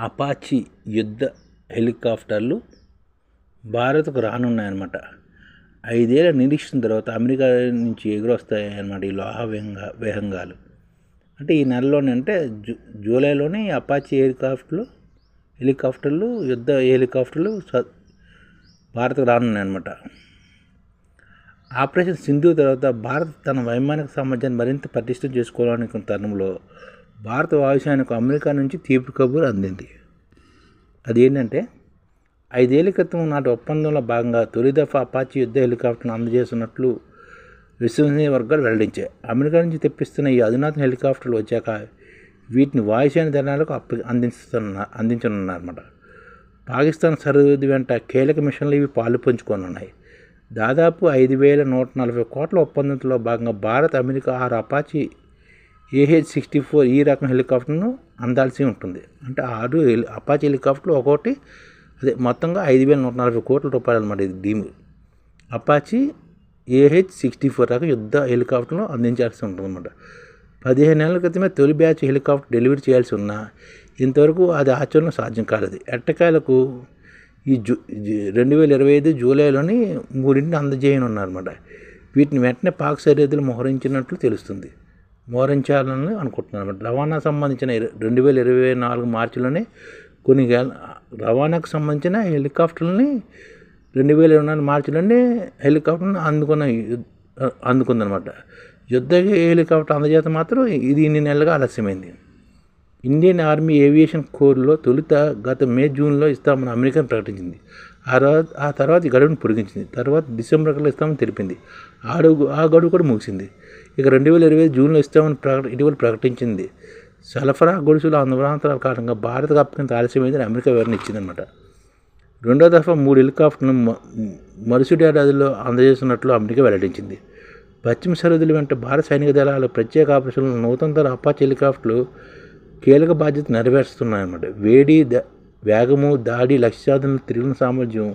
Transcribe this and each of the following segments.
Apache యుద్ధ హెలికాప్టర్లు భారత్కు రానున్నాయన్నమాట. ఐదేళ్ళ నిరీక్షణ తర్వాత అమెరికా నుంచి ఎగురొస్తాయి అన్నమాట ఈ లోహ విహంగ విహంగాలు అంటే ఈ నెలలోనే అంటే జూ జూలైలోనే ఈ అపాచీ హెలికాప్టర్లు హెలికాప్టర్లు యుద్ధ హెలికాప్టర్లు స భారత్కు రానున్నాయన్నమాట. ఆపరేషన్ సింధు తర్వాత భారత్ తన వైమానిక సామర్థ్యాన్ని మరింత పటిష్టం చేసుకోవాలనుకున్న తరుణంలో భారత వాయుసేనకు అమెరికా నుంచి తీపి కబురు అందింది. అదేంటంటే ఐదేళ్ళ క్రితం నాటి ఒప్పందంలో భాగంగా తొలి దఫా అపాచీ యుద్ధ హెలికాప్టర్ను అందజేస్తున్నట్లు విశ్వసనీయ వర్గాలు వెల్లడించాయి. అమెరికా నుంచి తెప్పిస్తున్న ఈ అధునాతన హెలికాప్టర్లు వచ్చాక వీటిని వాయుసేన దళాలకు అప్ప అందిస్తున్న అందించనున్నారన్నమాట. పాకిస్తాన్ సరిహద్దు వెంట కీలక మిషన్లు ఇవి పాలు పంచుకోనున్నాయి. దాదాపు ఐదు వేల నూట నలభై కోట్ల ఒప్పందంలో భాగంగా భారత్ అమెరికా ఆరు అపాచీ ఏహెచ్ సిక్స్టీ ఫోర్ ఈ రకం హెలికాప్టర్ను అందాల్సి ఉంటుంది. అంటే ఆరు అపాచీ హెలికాప్టర్లు ఒక్కోటి అదే మొత్తంగా ఐదు వేల నూట నలభై కోట్ల రూపాయలు అనమాట ఇది డీమ్ అపాచీ ఏహెచ్ సిక్స్టీ ఫోర్ రకం యుద్ధ హెలికాప్టర్ను అందించాల్సి ఉంటుంది అనమాట పదిహేను నెలల క్రితమే తొలి బ్యాచ్ హెలికాప్టర్ డెలివరీ చేయాల్సి ఉన్నా ఇంతవరకు అది ఆచరణ సాధ్యం కాలేదు. ఎట్టకాయలకు ఈ జూ రెండు వేల ఇరవై ఐదు జూలైలోని మూడింటిని అందజేయనున్నారన్నమాట. వీటిని వెంటనే పాక్ సరిహద్దులు మోహరించినట్లు తెలుస్తుంది. మోహరించాలని అనుకుంటున్నారు అనమాట. రవాణా సంబంధించిన రెండు వేల ఇరవై నాలుగు మార్చిలోనే కొన్ని రవాణాకు సంబంధించిన హెలికాప్టర్లని రెండు వేల ఇరవై నాలుగు మార్చిలోనే హెలికాప్టర్ని అందుకున్న అందుకుందనమాట. యుద్ధ హెలికాప్టర్ అందజేత మాత్రం ఇది ఇన్ని నెలలుగా ఆలస్యమైంది. ఇండియన్ ఆర్మీ ఏవియేషన్ కోర్లో తొలుత గత మే జూన్లో ఇస్తామని అమెరికా ప్రకటించింది. ఆ తర్వాత ఆ తర్వాత ఈ గడువును పొడిగించింది. తర్వాత డిసెంబర్ కల్లా ఇస్తామని తెలిపింది. ఆ ఆ గడువు కూడా ముగిసింది. ఇక రెండు వేల ఇరవై జూన్లో ఇస్తామని ప్రకట ఇటీవల ప్రకటించింది. సరఫరా గొలుసుల అనుభవాంతరాల కారణంగా భారత్కు అప్పటింత ఆలస్యమైందని అమెరికా వివరణ ఇచ్చిందనమాట రెండో దఫా మూడు హెలికాప్టర్ను మరుసటి ఏడాదిలో అందజేస్తున్నట్లు అమెరికా వెల్లడించింది. పశ్చిమ సరిహద్దుల వెంట భారత సైనిక దళాల ప్రత్యేక ఆపరేషన్లు నూతన తర అపాచ్ హెలికాప్టర్లు కీలక బాధ్యత నెరవేరుస్తున్నాయన్నమాట. వేడి వేగము దాడి లక్ష్యాధన తిరిగిన సామర్థ్యం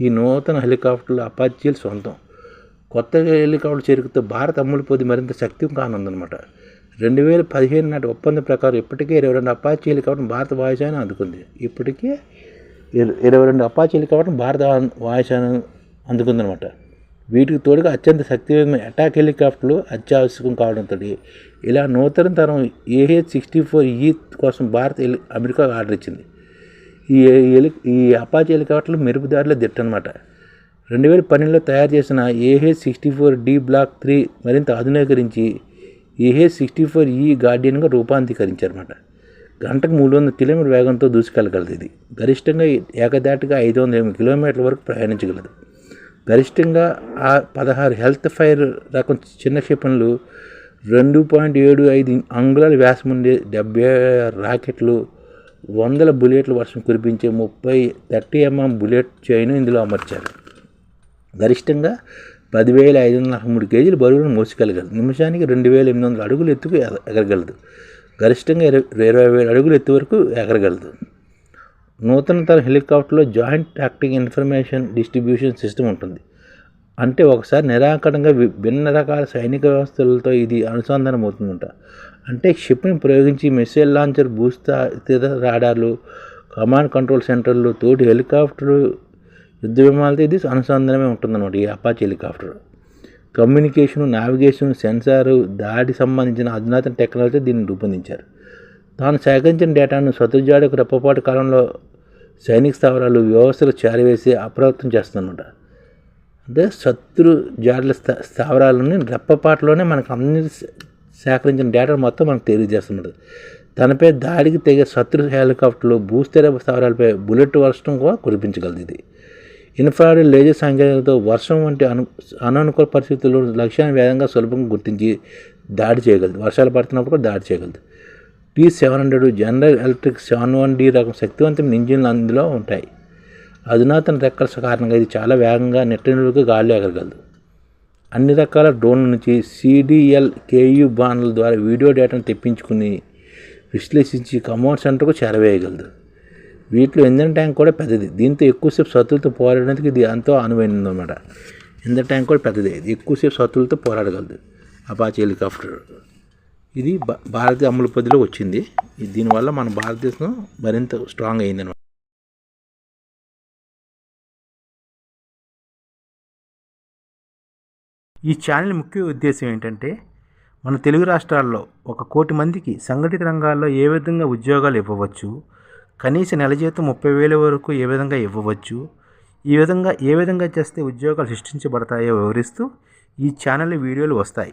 ఈ నూతన హెలికాప్టర్లు అపాచీలు సొంతం కొత్త హెలికాప్టర్ చేరుకతో భారత్ అమ్ముడు పొంది మరింత శక్తి కానుందనమాట రెండు వేల పదిహేను నాటి ఒప్పందం ప్రకారం ఇప్పటికే ఇరవై రెండు అపాచీ హెలికాప్టర్ భారత వాయుసేన అందుకుంది. ఇప్పటికే ఇరవై రెండు అపాచీ హెలికాప్టర్ భారత వాయుసేన అందుకుందనమాట వీటికి తోడుగా అత్యంత శక్తివంతమైన అటాక్ హెలికాప్టర్లు అత్యావశ్యకం కావడంతో ఇలా నూతన తరం ఏహెచ్ సిక్స్టీ ఫోర్ ఈ కోసం భారత్ అమెరికా ఆర్డర్ ఇచ్చింది. ఈ హెలి ఈ అపాచీ హెలికాప్టర్లు మెరుపుదారిలో దిట్టనమాట రెండు వేల పన్నెండులో తయారు చేసిన AH sixty four D block three మరింత ఆధునీకరించి ఏహెచ్ సిక్స్టీ ఫోర్ ఈ గార్డియన్గా రూపాంతరీకరించారన్నమాట. గంటకు మూడు వందల కిలోమీటర్ వేగంతో దూసుకెళ్ళగలదు ఇది గరిష్టంగా ఏకదాటిగా ఐదు వందల ఎనిమిది కిలోమీటర్ల వరకు ప్రయాణించగలదు. గరిష్టంగా ఆ పదహారు హెల్త్ ఫైర్ రకం చిన్న క్షిపణులు రెండు పాయింట్ ఏడు ఐదు అంగుళాల వ్యాసం ఉండే డెబ్బై రాకెట్లు వందల బుల్లెట్ల వర్షం కురిపించే ముప్పై థర్టీ ఎంఎం బుల్లెట్ చైన్ ఇందులో అమర్చారు. గరిష్టంగా పదివేల ఐదు వందల నలభై మూడు కేజీల బరువును మోసుకెళ్ళగలదు. నిమిషానికి రెండు వేల ఎనిమిది వందల అడుగులు ఎత్తుకు ఎగరగలదు. గరిష్టంగా ఇరవై ఇరవై వేల అడుగులు ఎత్తు వరకు ఎగరగలదు. నూతన తరం హెలికాప్టర్లో joint tactic information distribution system ఉంటుంది. అంటే ఒకసారి నిరాకరణంగా భిన్న రకాల సైనిక వ్యవస్థలతో ఇది అనుసంధానం అవుతుందంట అంటే షిప్ని ప్రయోగించి మిసైల్ లాంచర్ భూస్థిత రాడార్లు కమాండ్ కంట్రోల్ సెంటర్లు తోటి హెలికాప్టర్ యుద్ధ విమానాలతో ఇది అనుసంధానమే ఉంటుందన్నమాట ఈ Apache helicopter. Communication navigation sensor దాడి సంబంధించిన అధునాతన టెక్నాలజీ దీన్ని రూపొందించారు. తాను సేకరించిన డేటాను శత్రుజాడకు రెప్పపాటు కాలంలో సైనిక స్థావరాలు వ్యవస్థలు చేరవేసి అప్రమత్తం చేస్తుందన్నమాట. అంటే శత్రు జాడల స్థావరాలని రెప్పపాటలోనే మనకు అన్ని సేకరించిన డేటా మొత్తం మనకు తెలియజేస్తున్నది తనపై దాడికి తెగే శత్రు హెలికాప్టర్లు భూస్థిర స్థావరాలపై బుల్లెట్ వర్షం కూడా కురిపించగలదు ఇది ఇన్ఫ్రారెడ్ లేజర్ సాంకేతికతో వర్షం వంటి అను అననుకూల పరిస్థితుల్లో లక్ష్యాన్ని వేగంగా సులభంగా గుర్తించి దాడి చేయగలదు వర్షాలు పడుతున్నప్పుడు కూడా దాడి చేయగలదు T seven hundred General Electric seven one D రకం శక్తివంతమైన ఇంజిన్లు అందులో ఉంటాయి. అధునాతన రెక్కల కారణంగా ఇది చాలా వేగంగా నెట్టనిలుగా గాలి ఎగరగలదు. అన్ని రకాల డ్రోన్ల నుంచి సిడిఎల్ కేయు బాణల ద్వారా వీడియో డేటాను తెప్పించుకుని విశ్లేషించి కమాండ్ సెంటర్కు చేరవేయగలదు. వీటిలో ఇంధన ట్యాంక్ కూడా పెద్దది. దీంతో ఎక్కువసేపు శత్రులతో పోరాడడానికి ఇది ఎంతో అనువైనదన్నమాట ఇంధన ట్యాంక్ కూడా పెద్దది. ఇది ఎక్కువసేపు శత్రులతో పోరాడగలదు. Apache helicopter. ఇది భా- భారతీయ అమలు పద్ధతిలో వచ్చింది. దీనివల్ల మన భారతదేశం మరింత స్ట్రాంగ్ అయింది ఈ ఛానల్ ముఖ్య ఉద్దేశం ఏంటంటే మన తెలుగు రాష్ట్రాల్లో ఒక కోటి మందికి సంఘటిత రంగాల్లో ఏ విధంగా ఉద్యోగాలు ఇవ్వవచ్చు కనీస నెల జీతం ముప్పై వేల వరకు ఏ విధంగా ఇవ్వవచ్చు ఈ విధంగా ఏ విధంగా చేస్తే ఉద్యోగాలు సృష్టించబడతాయో వివరిస్తూ ఈ ఛానల్ వీడియోలు వస్తాయి.